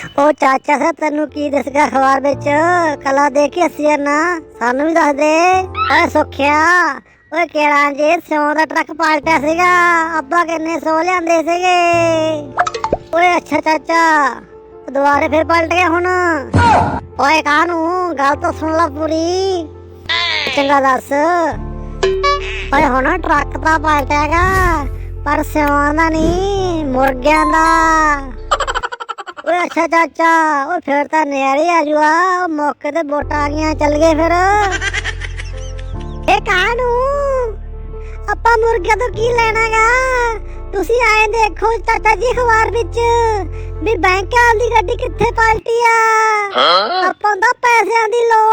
ਉਹ ਚਾਚਾ ਸਾ ਤੈਨੂੰ ਕੀ ਦੱਸਗਾ ਅਖਬਾਰ ਵਿੱਚ? ਕਲਾ ਦੇ ਕੇ ਹੱਸਿਆ ਨਾ ਸਾਨੂੰ ਵੀ ਦੱਸ ਦੇ। ਓਏ ਸੁਖਿਆ, ਓਏ ਕਿਹੜਾ ਜੇ ਸਿਉਂ ਦਾ ਟਰੱਕ ਪਾਲਟਿਆ ਸੀਗਾ, ਅੱਬਾ ਕਿੰਨੇ ਸੋ ਲਿਆਂਦੇ ਸੀਗੇ। ਓਏ ਅੱਛਾ ਚਾਚਾ, ਦੁਬਾਰੇ ਫਿਰ ਪਲਟ ਗਿਆ ਹੁਣ। ਓਏ ਕਾਹਨੂੰ, ਗੱਲ ਤਾਂ ਸੁਣ ਲੈ ਪੂਰੀ। ਚੰਗਾ ਦੱਸ। ਓਏ ਹੁਣ ਟਰੱਕ ਤਾਂ ਪਲਟਿਆਗਾ ਪਰ ਸਿਉਂ ਦਾ ਨਹੀਂ, ਮੁਰਗਿਆਂ ਦਾ। ਓਏ ਅੱਛਾ ਚਾਚਾ ਓਏ ਫਿਰ ਤਾਂ ਨਿਆਰੇ ਆ ਜੂਆ ਉਹ ਮੌਕੇ ਤੇ ਵੋਟਾਂ ਆ ਗਈਆਂ ਚੱਲ ਗਏ ਫਿਰ। ਇਹ ਕਾਹਨੂੰ ਆਪਾਂ ਮੁਰਗਿਆਂ ਤੋਂ ਕੀ ਲੈਣਾਗਾ? ਤੁਸੀਂ ਆਏ ਦੇਖੋ ਚਾਚਾ ਜੀ ਅਖਬਾਰ ਵਿੱਚ ਵੀ ਬੈਂਕ ਵਾਲੀ ਗੱਡੀ ਕਿੱਥੇ ਪਲਟੀ ਆ? ਆਪਾਂ ਤਾਂ ਪੈਸਿਆਂ ਦੀ ਲੋੜ